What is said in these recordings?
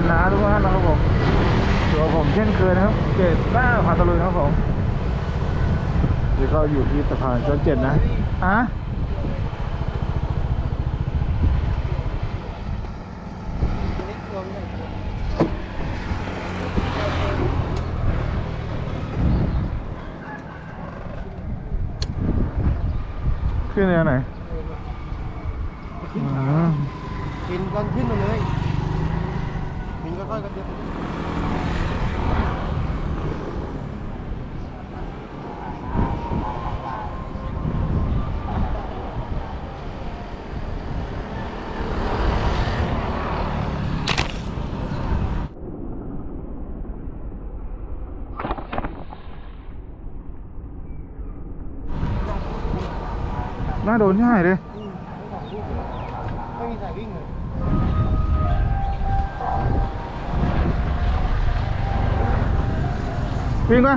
นานาทุกท่านนะครับผมอยู่กับผมเช่นเคยนะครับ เกตบ้าพาตะลุยครับผมนี่ก็อยู่ที่สะพานชั้นเจ็ดนะอะขึ้นแนวไหนอืมกินกันขึ้นมาเลย กินก็ค่อยกันเดีย วิ่งเลยวิ่งปะ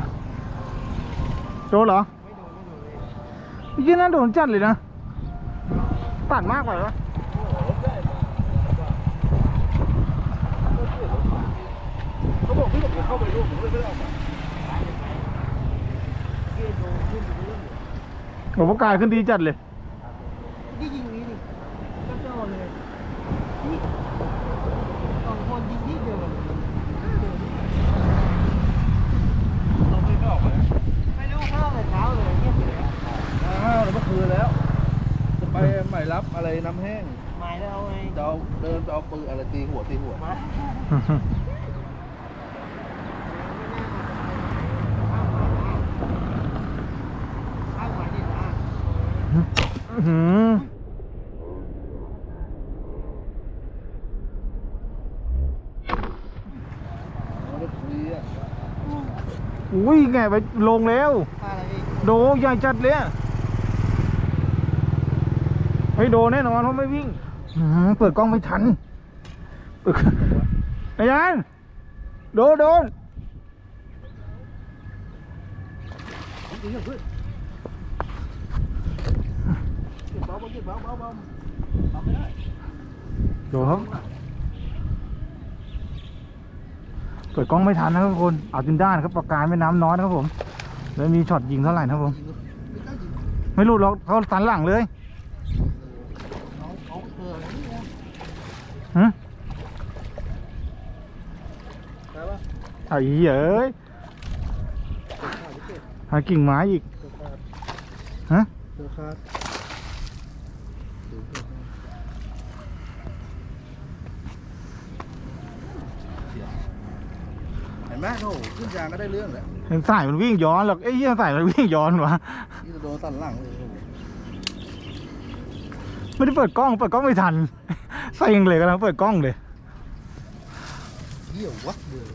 โดนเหรอไม่โดนไม่โดนเลยยี่น่าโดนจัดเลยนะตัดมากไปวะเขาบอกพี่บอกจะเข้าไปดูผมเลยไม่ได้ออกมาเกโดนขึ้นไปเรื่อยผมว่ากายขึ้นดีจัดเลย ๆที่ยิงนี้นี่ก็เจ้าเลยนี่สองคนยิงที่เดียวกันเราไม่ออกเลยไม่รู้เข้าแต่เช้าเลยเงียบเลย อ้าวเมื่อคืนแล้ว จะไปใหม่รับอะไร น้ำแห้งหมายแล้วไงจะเอาเดินจะเอาปืนอะไรตีหัวตีหัว มาข้างหมายนี่นะอื้อหือเอารถคุยอะอุ้ยไงไปลงแล้ว ข้าอะไรพี่โดใหญ่จัดเลยอะเฮ้ยโดแน่นอนเพราะไม่วิ่งอื้อหือเปิดกล้องไม่ทันเปิดไอ้ยันโดนโดนจริงเหรอเพื่อนเก็บเบาเก็บเบาเบาเบาทำไม่ได้โดนครับเปิดกล้องไม่ทันนะครับทุกคนเอาจนได้นะครับปากกายไม่น้ำน้อยนะครับผม แล้วมีช็อตยิงเท่าไหร่นะครับผมยิงไม่กล้ายิงไม่รู้หรอกเขาสันหลังเลย น้องเขาเจออะไรนี่นะ ฮะใช่ปะไอ้เหี้ยเอ้ยเก็บขาดไม่เก็บหากิ่งไม้อีกเก็บขาดฮะเก็บขาดเห็นไหมโอ้โหขึ้นยางก็ได้เรื่องแหละเห็นสายมันวิ่งย้อนหรอกไอ้เหี้ยสายมันวิ่งย้อนวะนี่จะโดนตันหลังเลยโอ้โห ไม่ได้เปิดกล้อง เปิดกล้องไม่ทันใส่ยังเลยกำลังเปิดกล้องเลยเหี้ยววะเบื่อ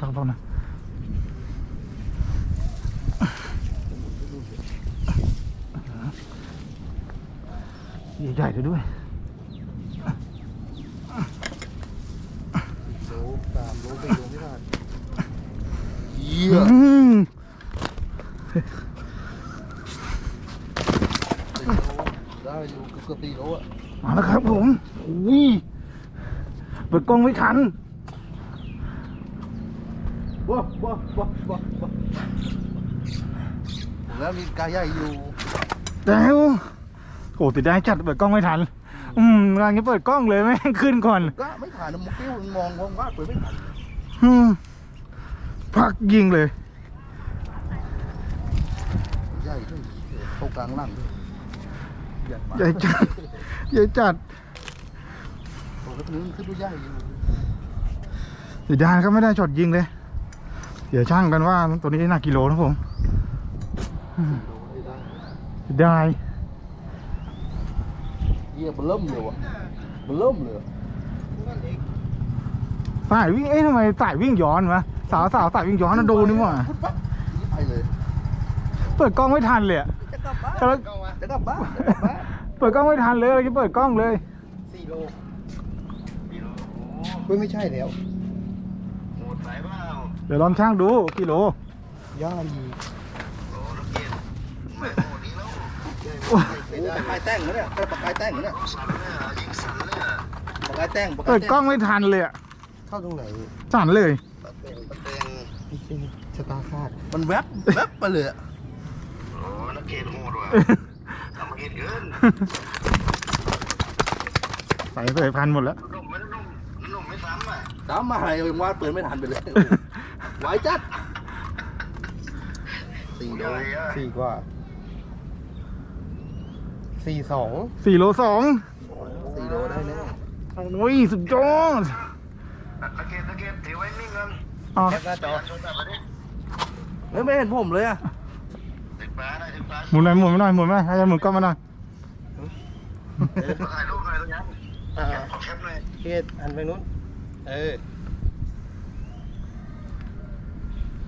ต้องต้องนะใหญ่ๆเลยด้วย โลสามโลสี่โลไม่ทันเหี้ย อืม สี่โล ได้อยู่เกือบเกือบสี่โลอะมาแล้วครับผมอุ้ยเปิดกล้องไม่ทันว้าว้าว้าว้าว้าแล้วมีกาใหญ่อยู่แล้วโอ้ติดได้จัดเปิดกล้องไม่ทัน อืมกำลังจะเปิดกล้องเลยแม่งขึ้นก่อนก็ไม่ผ่านนะมุกกิ้วมันมองว่างว่าเปิดไม่ผ่านอืมพักยิงเลยใหญ่ ด้วยเข้ากลางหลังด้วยใหญ่มากใหญ่จัดใหญ่จัดโอ้แล้วนึงขึ้นดูใหญ่อยู่เดี๋ยดานก็ไม่ได้ช็อตยิงเลย เดี๋ยวช่างกันว่าตัวนี้หนักกิโลนะผมอืมโลได้ได้ได้เยี่ยมันเริ่มเลยวะมันเริ่มเลยสายวิ่งเอ๊ะทำไมสายวิ่งย้อนวะสาวสาวสายวิ่งย้อนนะดูนี่หว่าไปเลย เปิดกล้องไม่ทันเลยอะจะกลับบ้านกำลังจะกลับบ้านจะกลับบ้านเปิดกล้องไม่ทันเลยเราจะเปิดกล้องเลยสี่โลเฮ้ยไม่ใช่แล้วเดี๋ยวลองช่างดูกิโลย่าดีโอ้ยโอ้ปากกายแต่งเหรอเนี่ยปากกายแต่งเหรอเนี่ยปากกายแต่งปากกาเปิยดแต่งกล้องไม่ทันเลยอะเข้าตรงไหนสั่นเลยไอ้เหี้ยชะตาคาดมันแวบแวบไปเลยอะ ใส่ใส่พันหมดแล้วสามมาอะไรยังวาดปืนไม่ทันไปเลย ไหวจัดสี่โลสี่กว่าสี่สองสี่โลสองสี่โลได้แน่โอ้ยสุดยอดอ๋อ แคปหน้าจอเฮ้ยไม่เห็นผมเลยอะ หมุนหน่อยหมุนมาหน่อยหมุนมาให้หมุนกล้องมาหน่อยอ่าเกตอันไปนู้น เออ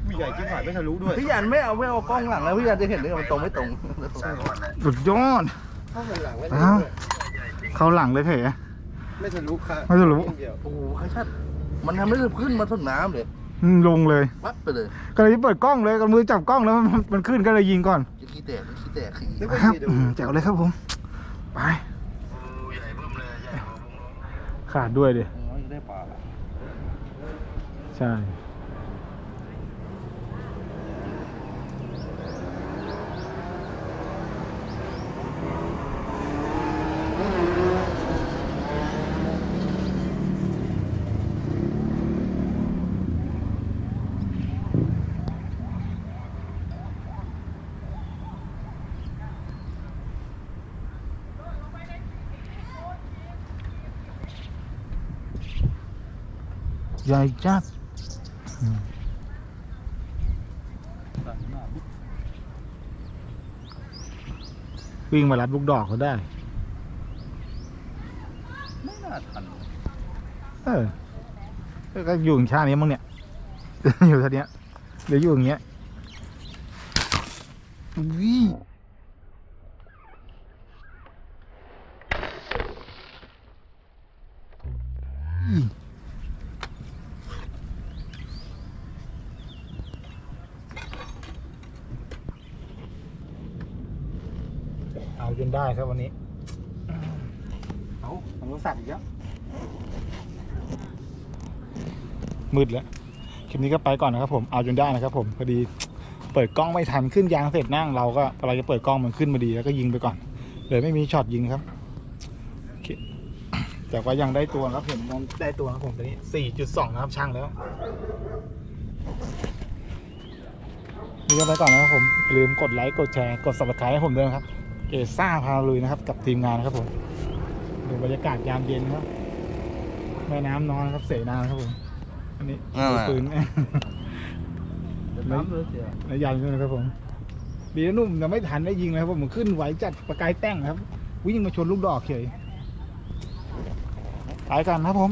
มีใหญ่จิ้มหายไม่ทะลุด้วยพี่ยันไม่เอาไม่เอากล้องหลังแล้วพี่ยันจะเห็นได้ไงมันตรงไม่ตรงสุดยอดเข้าหันหลังไม่อ้าวทะลุด้วยเข้าหลังเลยเถอะไม่ทะลุค่ะไม่ทะลุ เดียวโอ้โหไอ้ชัดมันทำให้ขึ้นมาถึงน้ำเลย อืมลงเลย วัดไปเลยก็เลยเปิดกล้องเลยกับมือจับกล้องแล้วมันมันขึ้นก็เลยยิงก่อนจะขี้แตกจะขี้แตกขี้นึกว่าครับมีดูอืมแจ๋วเลยครับผม ไปขาดด้วยดิ น้อยจะได้ปลาใช่ ใหญ่จัดอืมวิ่งมารัดลูกดอกเขาได้ ไม่น่าทัน เออ ก็อยู่อย่างชาตินี้มั้งเนี่ย อยู่ท่านี้ยเดี๋ยวอยู่อย่างเงี้ยวิเอาจ นได้ครับวันนี้ เอาของรถสัตว์อีกแล้ว มืดแล้ว คลิปนี้ก็ไปก่อนนะครับผมเอาจนได้นะครับผมพอดีเปิดกล้องไม่ทันขึ้นยางเสร็จนั่งเราก็เราจะเปิดกล้องมันขึ้นมาดีแล้วก็ยิงไปก่อนเลยไม่มีช็อตยิงครับโอเคแต่ว่ายังได้ตัวครับเห็นมันได้ตัวครับผมตอนนี้สี่จุดสองนะครับช่างแล้วนี่ก็ไปก่อนนะครับผมอย่าลืมกดไลค์กดแชร์กด subscribe ให้ผมด้วยนะครับ เอซ่าพาลุยนะครับ กับทีมงานนะครับผมดูบรรยากาศยามเย็นครับแม่น้ำนอนครับเสนานะครับผมอันนี้นั่นแหละ ปืนน้ำเลยเสียนายยันด้วยนะครับผมดีนะหนุ่มยังไม่ทันได้ยิงเลยครับผมมันขึ้นไหวจัดประกายแต่งครับ วิ่งมาชนลูกดอกเฉยไปกันนะครับผม